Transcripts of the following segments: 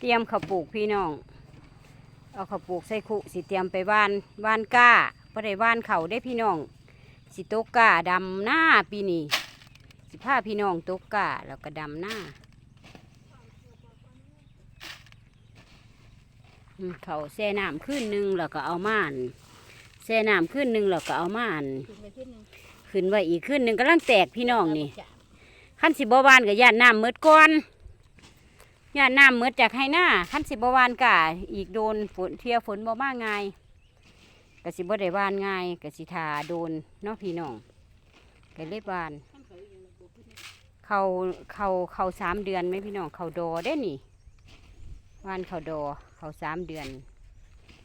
เตรียมข้าวปลูกพี่น้อง เอาข้าวปลูกใส่คุสิเตรียมไปว่านว่านก้าบ่ได้ว่านเขาได้พี่น้อง สิโตกก้าดำหน้าปีนี้สิพาพี่น้องโตกก้าแล้วก็ดำหน้าเขาแช่น้ำขึ้นหนึ่งแล้วก็เอาม่านแช่น้ำขึ้นหนึ่งแล้วก็เอามาอั่นขึ้นไปขึ้นไว้อีกขึ้นหนึ่งกำลังแตกพี่น้องนี่ขั้นสิบวานกับย่านน้ำเมืดก่อน ย่าน้ำเมืดจากให้หน้าขั้นสิบวานกะอีกโดนฝนเที่ยวฝนบ่มาง่ายกะสิบ่ได้วานง่ายกะสิทาโดนเนาะพี่น้องกะเล็บวานข้างเขาอีกอย่านเขาเขาเขาสามเดือนไหมพี่น้องเขาดอได้นี่วานเขาดอเขาสามเดือน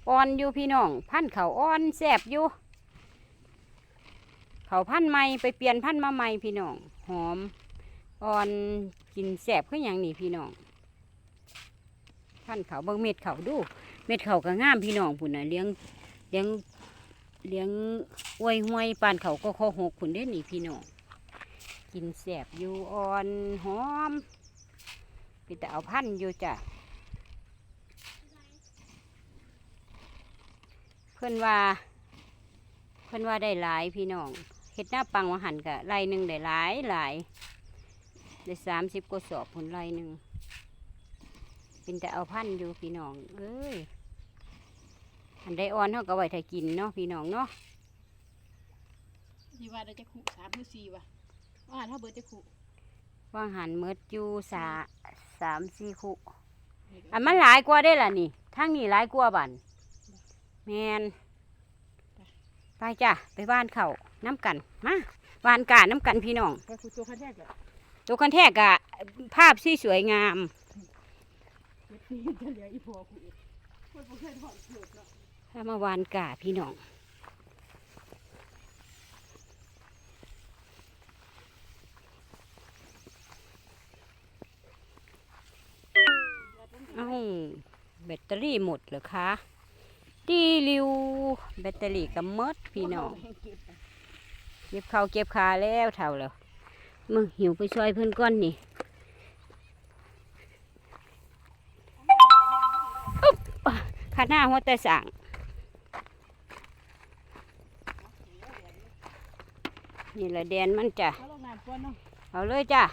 อ่อนอยู่พี่น้องพันเขาอ่อนแสบอยู่เขาพันธุ์ใหม่ไปเปลี่ยนพันมาใหม่พี่น้องหอมอ่อนกินแสบขึ้นอย่างนี้พี่น้อง พันเขาบิ่งเม็ดเขาดู เม็ดเขาก็งามพี่น้องพุ่นน่ะเลี้ยงเลี้ยงเลี้ยงอวยห้วยปานเขาก็ข้อหกพุ่นเด้นี่พี่น้องกินแสบอยู่อ่อนหอมพี่แต่เอาพันอยู่จ้ะเพื่อนว่า เพื่อนว่าได้หลายพี่น้องเห็ดหน้าปังวาหันกะไรหนึ่งได้หลายหลายได้สามสิบกว่าสอบผลไรหนึ่ง เป็นแต่เอาพันธุ์อยู่พี่น้อง เอ้ย อันได้อ่อนเท่ากับไว้ถ้ากินเนาะพี่น้องเนาะที่ว่าเราจะขู่สามหรือสี่วะว่าถ้าเบิดจะขู่ว่างหันเมดอยู่สาสามสี่คุอันมันหลายกว่าได้ล่ะนี่ทั้งนี้หลายกว่าบันแมนไปจ้ะไปบ้านเขาน้ำกันมาบ้านกาน้ำกันพี่น้องไปขู่ตัวคันแรกอะตัวกันแทกกะภาพที่สวยงามเม็ดนี้ จะเหลืออีพอขู่อีกคนบ่เคยถอดเกิดเนาะถ้ามาวานกาพี่น้องเอ้าแบตเตอรี่หมดเหรอคะ ดีริว แบตเตอรี่ก็หมดพี่น้อง เก็บเข้าเก็บขาแล้วเท่าแล้วมึงหิวไปช่วยเพื่อนก้อนนี่ ขาหน้าหัวแต่สั่งนี่แหละแดนมันจ้ะเขาลงน้ำก้อนเนาะเอาเลยจ้ะ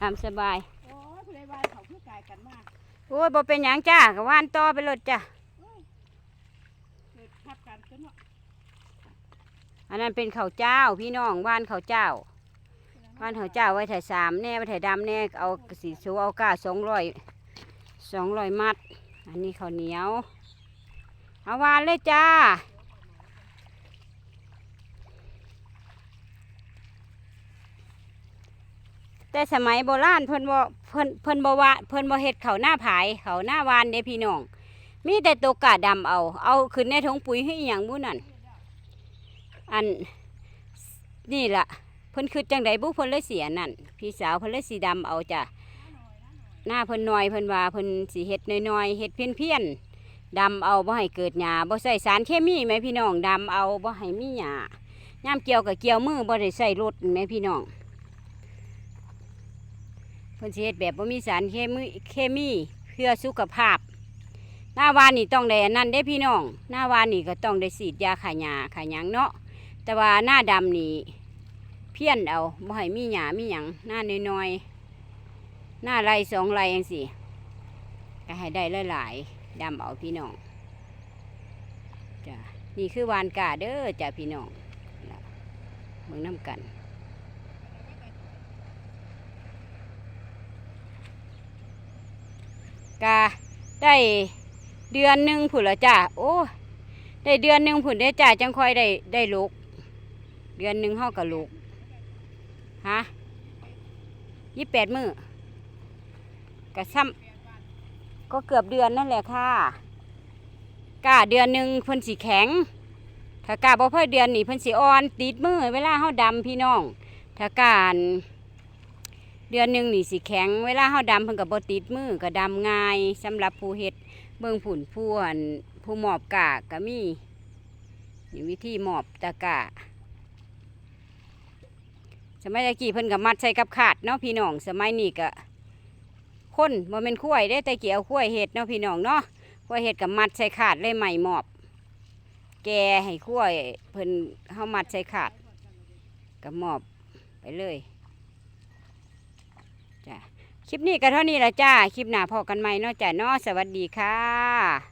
ตามสบายโอ้ยผู้ใดว่าเขาคือกายกันมากโอ้ยบ่เป็นหยังจ้ะกว่านต่อไปเลยจ้ะเกิดทับกันจนเนาะอันนั้นเป็นข้าวเจ้าพี่น้องว่านข้าวเจ้าว่านข้าวเจ้าไว้ถ่ายสามแน่ไว้ถ่ายดำแน่เอาสีสูเอาก้าสองร้อยสองร้อยมัด อันนี้ข้าวเหนียว เอาวานเลยจ้า แต่สมัยโบราณเพิ่นบ่เพิ่นเพิ่นบ่วาเพิ่นบ่เฮ็ดเขาหน้าผายเขาหน้าวานเด้พี่น้อง มีแต่ตัวกาดำเอา เอาขึ้นในถุงปุ๋ยให้อย่างบุนั่น อันนี่ล่ะเพิ่นคือจังไดบุเพิ่นเลยเสียนั่น พี่สาวเพิ่นเลยสีดำเอาจ้ะ หน้าเพิ่นน้อยเพิ่นว่าเพิ่นสิเฮ็ดน้อยๆเฮ็ดเพี้ยนๆดำเอาบ่ให้เกิดหญ้าบ่ใส่สารเคมีแม่พี่น้องดำเอาบ่ให้มีหญ้าย่ามเกี่ยวกับเกี่ยวมือบ่ได้ใส่รถแม่พี่น้องเพิ่นสิเฮ็ดแบบบ่มีสารเคมีเคมีเพื่อสุขภาพ หน้าวานนี่ต้องได้อันนั้นเด้พี่น้อง หน้าวานนี่ก็ต้องได้ฉีดยาขายหญ้าขายหยังเนาะแต่ว่าหน้าดำนี่เพี้ยนเอาบ่ให้มีหญ้ามีหยังหน้าน้อยๆ หน้าไรสองไรจังสิก็ให้ได้หลายๆดำเอาพี่น้องจ้ะนี่คือวานกาเด้อจ้ะพี่น้องเบิ่งน้ำกันกาได้เดือนหนึ่งผุนละจ้ะโอ้ได้เดือนหนึ่งผุนได้จ้ะจังค่อยได้ได้ลูกเดือนหนึ่งห้ากับลูกฮะยี่แปดมือ กระซ้ำก็เกือบเดือนนั่นแหละค่ะกาเดือนหนึ่งเพิ่นสีแข็ง ถ้ากาบ่พ่อเดือนนี่เพิ่นสีอ่อนติดมือเวลาเฮาดำพี่น้อง ถ้าการเดือนหนึ่งนี่สีแข็ง เวลาเฮาดำเพิ่นก็บ่ติดมือก็ดำง่ายสำหรับผู้เฮ็ดเบิ่งผุ่นผู้อันผู้หมอบกาก็มีนี่วิธีหมอบตะกาสมัยตะกี้เพิ่นก็มัดใส่กับขาดเนาะพี่น้องสมัยนี้ก็ คนบ่แม่นขั้วได้แต่เกี่ยวขั้วเห็ดเนาะพี่น้องเนาะขั้วเห็ดกับมัดใส่ขาดเลยใหม่หมอบ แกให้ขั้วเพิ่นเข้ามัดใส่ขาดกับหมอบไปเลยจ้ะคลิปนี้ก็เท่านี้ละจ้า คลิปหน้าพอกันใหม่เนาะจ้ะเนาะสวัสดีค่ะ